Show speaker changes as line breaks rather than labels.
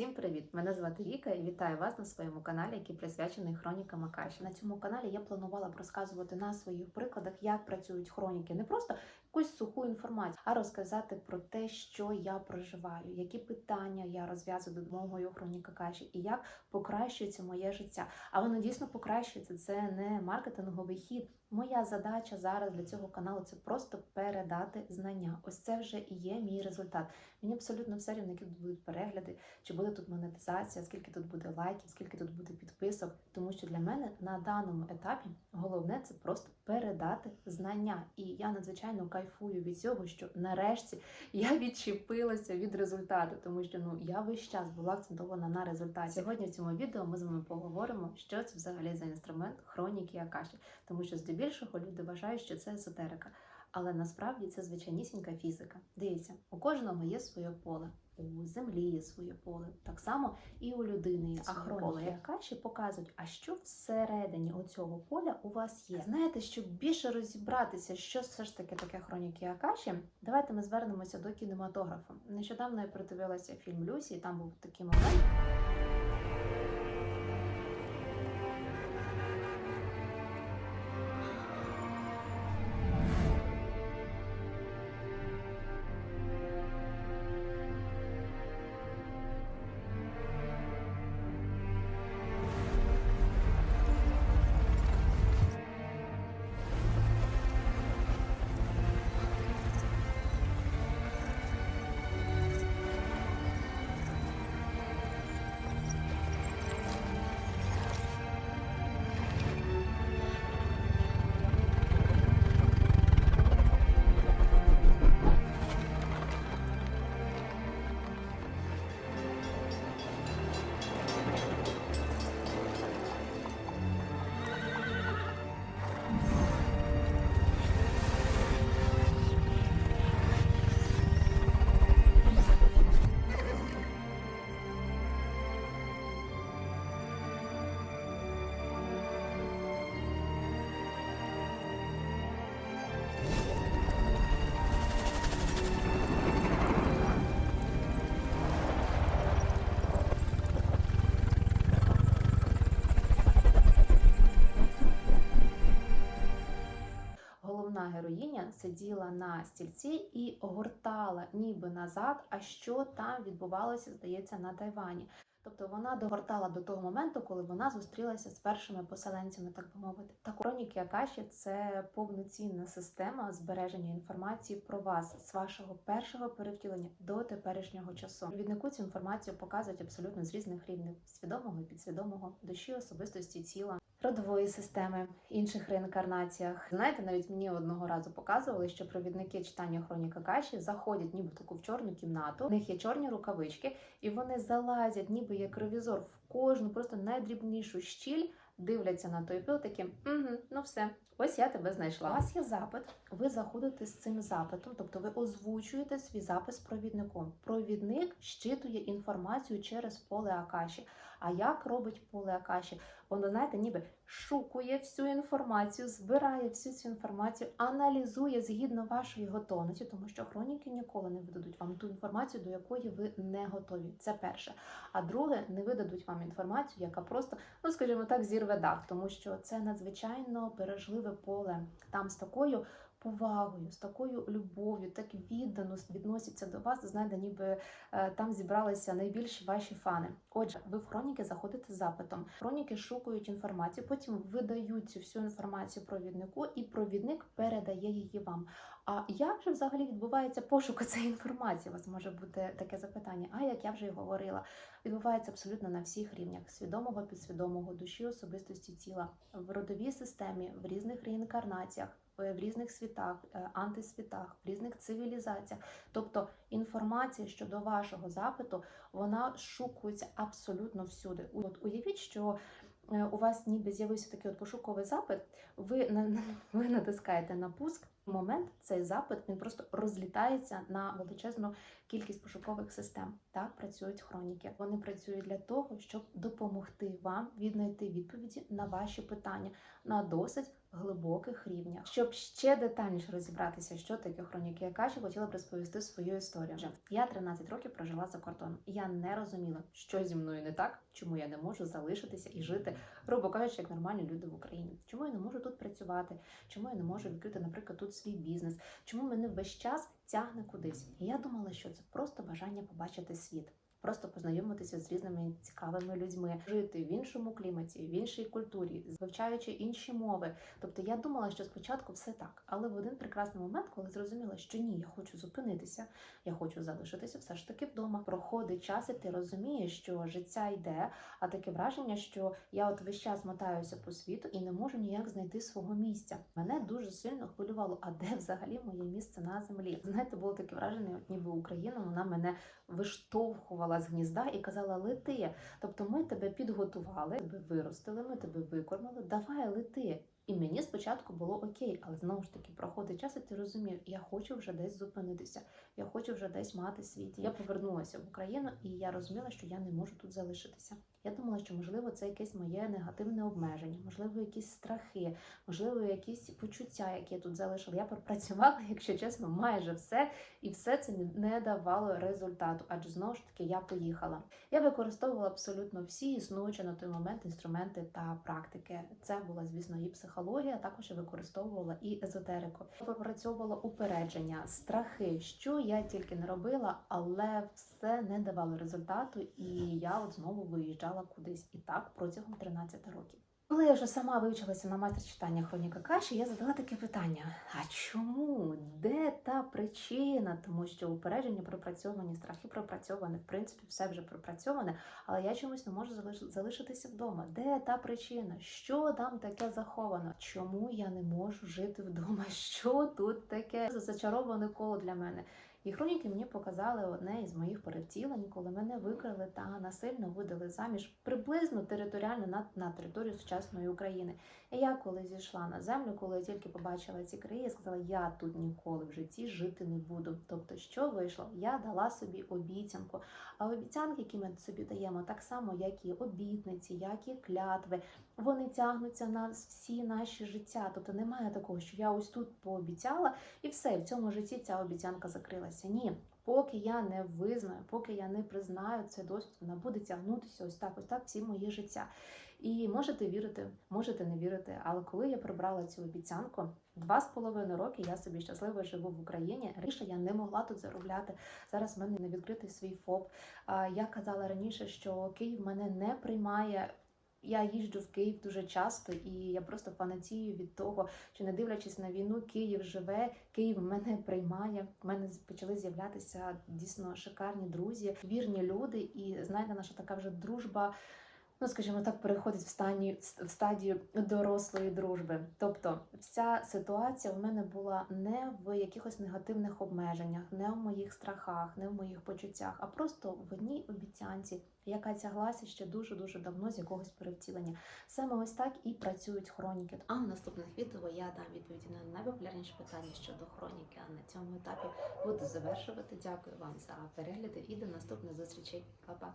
Всім привіт! Мене звати Віка і вітаю вас на своєму каналі, який присвячений хронікам Акаші. На цьому каналі я планувала б розказувати на своїх прикладах, як працюють хроніки, не просто якусь суху інформацію, а розказати про те, що я проживаю, які питання я розв'язую допомогою хроніка Акаші, і як покращується моє життя. А воно дійсно покращується. Це не маркетинговий хід. Моя задача зараз для цього каналу це просто передати знання. Ось це вже і є мій результат. Мені абсолютно все рівно, які тут будуть перегляди, чи буде тут монетизація, скільки тут буде лайків, скільки тут буде підписок. Тому що для мене на даному етапі головне це просто передати знання. І я надзвичайно кайфую від цього, що нарешті я відчепилася від результату, тому що ну я весь час була акцентована на результаті. Сьогодні в цьому відео ми з вами поговоримо, що це взагалі за інструмент хроніки Акаші, тому що здебільшого люди вважають, що це езотерика. Але насправді це звичайнісінька фізика. Дивіться, у кожного є своє поле, у землі є своє поле, так само і у людини є поле. Як каші показують, а що всередині оцього поля у вас є. Знаєте, щоб більше розібратися, що все ж таки таке хроніки Акаші, давайте ми звернемося до кінематографу. Нещодавно я придивилася фільм Люсі, і там був такий момент. Сиділа на стільці і огортала ніби назад, а що там відбувалося, здається, на Тайвані. Тобто вона догортала до того моменту, коли вона зустрілася з першими поселенцями, так би мовити. Так, хроніки Акаші це повноцінна система збереження інформації про вас з вашого першого перевтілення до теперішнього часу. Провіднику цю інформацію показують абсолютно з різних рівнів свідомого і підсвідомого, душі, особистості, тіла. Родової системи, інших реінкарнаціях. Знаєте, навіть мені одного разу показували, що провідники читання хроніка Каші заходять ніби таку в чорну кімнату. У них є чорні рукавички, і вони залазять, ніби як ревізор, в кожну просто найдрібнішу щіль, дивляться на той пил, таким угу, ну все, ось я тебе знайшла. У вас є запит. Ви заходите з цим запитом, тобто ви озвучуєте свій запис провідником. Провідник щитує інформацію через поле Акаші. А як робить поле Акаші? Воно, знаєте, ніби шукує всю інформацію, збирає всю цю інформацію, аналізує згідно вашої готовності, тому що хроніки ніколи не видадуть вам ту інформацію, до якої ви не готові. Це перше. А друге, не видадуть вам інформацію, яка просто, ну скажімо так, зірве дах, тому що це надзвичайно бережливе поле. Там з такою повагою, з такою любов'ю, так віддано відносяться до вас. Знаєте, ніби е, там зібралися найбільші ваші фани. Отже, ви в хроніки заходите з запитом. Хроніки шукають інформацію, потім видають цю всю інформацію провіднику, і провідник передає її вам. А як же взагалі відбувається пошук цієї інформації? У вас може бути таке запитання. А як я вже і говорила, відбувається абсолютно на всіх рівнях: свідомого, підсвідомого, душі, особистості тіла, в родовій системі, в різних реінкарнаціях. В різних світах, е, антисвітах, в різних цивілізаціях, тобто інформація щодо вашого запиту, вона шукується абсолютно всюди. От уявіть, що е, у вас ніби з'явився такий от пошуковий запит. Ви ви натискаєте на пуск. В момент цей запит він просто розлітається на величезну кількість пошукових систем. Так працюють хроніки. Вони працюють для того, щоб допомогти вам віднайти відповіді на ваші питання на досить глибоких рівнях. Щоб ще детальніше розібратися, що таке хроніки Акаші, хотіла б розповісти свою історію. Я 13 років прожила за кордоном. Я не розуміла, що зі мною не так, чому я не можу залишитися і жити, грубо кажучи, як нормальні люди в Україні. Чому я не можу тут працювати? Чому я не можу відкрити, наприклад, тут свій бізнес? Чому мене весь час тягне кудись? І я думала, що це просто бажання побачити світ. Просто познайомитися з різними цікавими людьми, жити в іншому кліматі, в іншій культурі, вивчаючи інші мови. Тобто я думала, що спочатку все так, але в один прекрасний момент, коли зрозуміла, що ні, я хочу зупинитися, я хочу залишитися все ж таки вдома. Проходить час, і ти розумієш, що життя йде, а таке враження, що я от весь час мотаюся по світу і не можу ніяк знайти свого місця. Мене дуже сильно хвилювало, а де взагалі моє місце на землі? Знаєте, було таке враження, ніби Україна вона мене виштовхувала з гнізда і казала: Лети. Тобто ми тебе підготували, тебе виростили, ми тебе викормили. Давай лети. І мені спочатку було окей, але знову ж таки проходить час, і ти розумієш, я хочу вже десь зупинитися, я хочу вже десь мати свій. Я повернулася в Україну, і я розуміла, що я не можу тут залишитися. Я думала, що можливо це якесь моє негативне обмеження, можливо, якісь страхи, можливо, якісь почуття, які я тут залишила. Я пропрацювала, якщо чесно, майже все, і все це не давало результату, адже знову ж таки я поїхала. Я використовувала абсолютно всі існуючі на той момент інструменти та практики. Це була, звісно, і психологія, а також використовувала і езотерику. Пропрацьовувала упередження, страхи, що я тільки не робила, але все не давало результату, і я от знову виїжджала кудись і так протягом 13 років. Коли я вже сама вивчилася на майстер читання хроніка каші, я задала таке питання: а чому? Де та причина? Тому що упередження пропрацьовані, страхи пропрацьовані, в принципі, все вже пропрацьоване, але я чомусь не можу залишитися вдома. Де та причина? Що там таке заховано? Чому я не можу жити вдома? Що тут таке зачароване коло для мене? І хроніки мені показали одне із моїх перевтілень, коли мене викрали та насильно видали заміж приблизно територіально на, на територію сучасної України. І я коли зійшла на землю, коли я тільки побачила ці краї, я сказала, я тут ніколи в житті жити не буду. Тобто, що вийшло? Я дала собі обіцянку. А обіцянки, які ми собі даємо, так само, як і обітниці, як і клятви, вони тягнуться на всі наші життя. Тобто немає такого, що я ось тут пообіцяла, і все, в цьому житті ця обіцянка закрилася. Ні. Поки я не визнаю, поки я не признаю цей досвід, вона буде тягнутися ось так, ось так всі моє життя. І можете вірити, можете не вірити. Але коли я прибрала цю обіцянку, два з половиною роки я собі щасливо живу в Україні. Раніше я не могла тут заробляти. Зараз в мене не відкритий свій ФОП. Я казала раніше, що Київ мене не приймає. Я їжджу в Київ дуже часто, і я просто фанатію від того, що не дивлячись на війну, Київ живе, Київ мене приймає. У мене почали з'являтися дійсно шикарні друзі, вірні люди. І знаєте, наша така вже дружба. Ну, скажімо так, переходить в стані в стадію дорослої дружби. Тобто, вся ситуація в мене була не в якихось негативних обмеженнях, не в моїх страхах, не в моїх почуттях, а просто в одній обіцянці, яка тяглася ще дуже дуже давно з якогось перевтілення. Саме ось так і працюють хроніки. А в наступних відео я дам відповіді на найпопулярніші питання щодо хроніки. А на цьому етапі буду завершувати. Дякую вам за перегляди і до наступних зустрічей. Па-па!